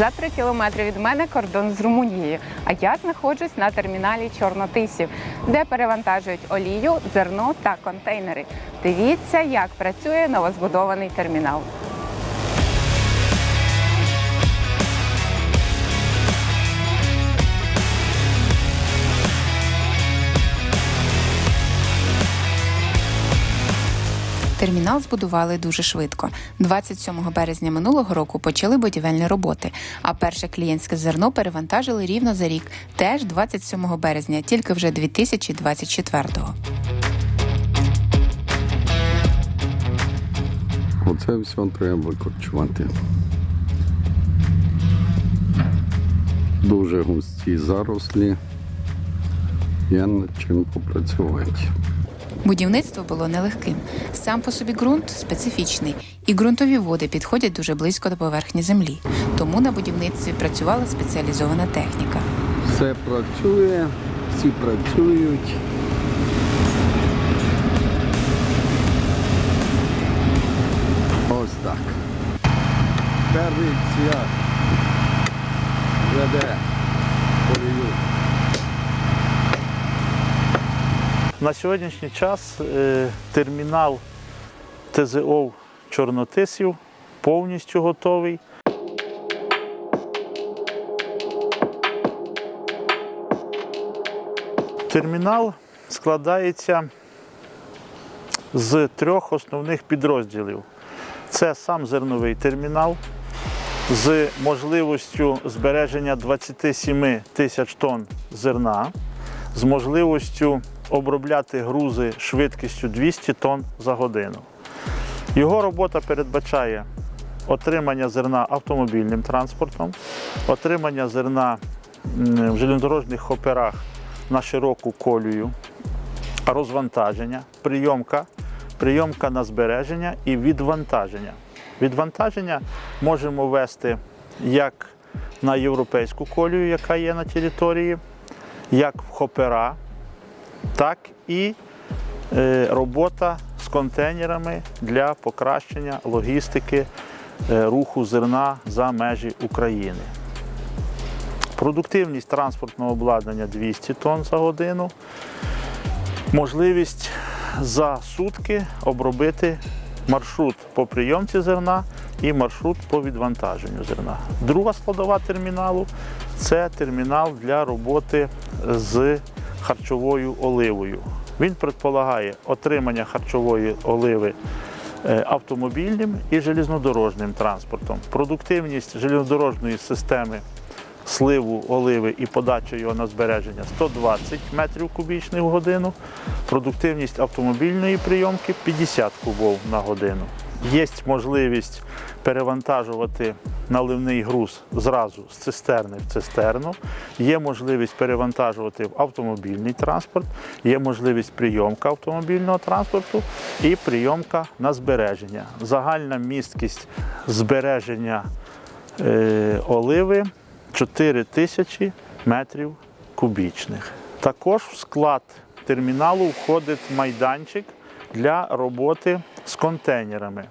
За три кілометри від мене кордон з Румунією. А я знаходжусь на терміналі Чорнотисів, де перевантажують олію, зерно та контейнери. Дивіться, як працює новозбудований термінал. Термінал збудували дуже швидко. 27 березня минулого року почали будівельні роботи, а перше клієнтське зерно перевантажили рівно за рік, теж 27 березня, тільки вже 2024-го. Оце все треба викорчувати. Дуже густі зарослі. Є над чим попрацювати. Будівництво було нелегким. Сам по собі ґрунт специфічний, і ґрунтові води підходять дуже близько до поверхні землі. Тому на будівництві працювала спеціалізована техніка. Все працює, всі працюють. Ось так. Перший цвят веде полію. На сьогоднішній час е, термінал ТЗО Чорнотисів повністю готовий. Термінал складається з трьох основних підрозділів. Це сам зерновий термінал з можливістю збереження 27 тисяч тонн зерна, з можливістю обробляти грузи швидкістю 200 тонн за годину. Його робота передбачає отримання зерна автомобільним транспортом, отримання зерна в железнодорожніх хоперах на широку колію, розвантаження, прийомка, прийомка на збереження і відвантаження. Відвантаження можемо вести як на європейську колію, яка є на території, як в хопера, так і е, робота з контейнерами для покращення логістики е, руху зерна за межі України. Продуктивність транспортного обладнання 200 тонн за годину. Можливість за сутки обробити маршрут по прийомці зерна і маршрут по відвантаженню зерна. Друга складова терміналу це термінал для роботи з харчовою оливою. Він предполагає отримання харчової оливи е, автомобільним і железнодорожним транспортом. Продуктивність железнодорожної системи сливу оливи і подачу його на збереження 120 метрів кубічних в годину. Продуктивність автомобільної прийомки 50 кубов на годину. Є можливість перевантажувати наливний груз зразу з цистерни в цистерну. Є можливість перевантажувати в автомобільний транспорт, є можливість прийомка автомобільного транспорту і прийомка на збереження. Загальна місткість збереження е, оливи 4 тисячі метрів кубічних. Також в склад терміналу входить майданчик для роботи з контейнерами.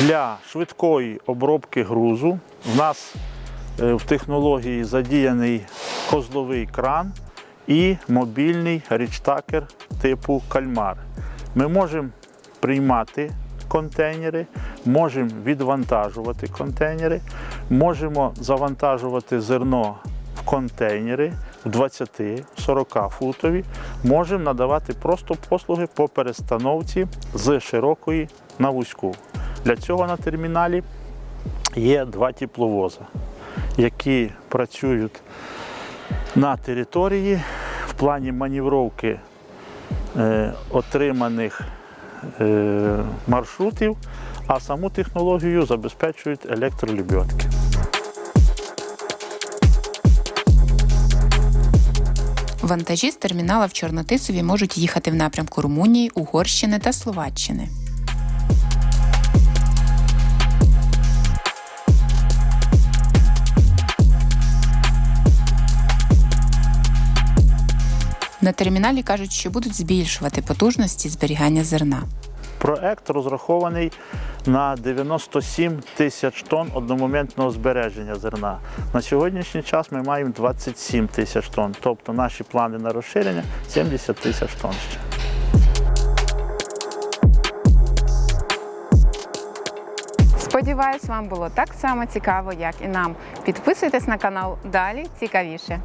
Для швидкої обробки грузу в нас е, в технології задіяний козловий кран і мобільний річтакер типу кальмар. Ми можемо приймати контейнери, можемо відвантажувати контейнери, можемо завантажувати зерно в контейнери в 20-40 футові, можемо надавати просто послуги по перестановці з широкої на вузьку. Для цього на терміналі є два тепловоза, які працюють на території в плані манівровки е, отриманих е, маршрутів, а саму технологію забезпечують електролюбьотки. Вантажі з термінала в Чорнотисові можуть їхати в напрямку Румунії, Угорщини та Словаччини. На терміналі кажуть, що будуть збільшувати потужності зберігання зерна. Проект розрахований на 97 тисяч тонн одномоментного збереження зерна. На сьогоднішній час ми маємо 27 тисяч тонн, тобто наші плани на розширення 70 тисяч тонн ще. Сподіваюсь, вам було так само цікаво, як і нам. Підписуйтесь на канал, далі цікавіше.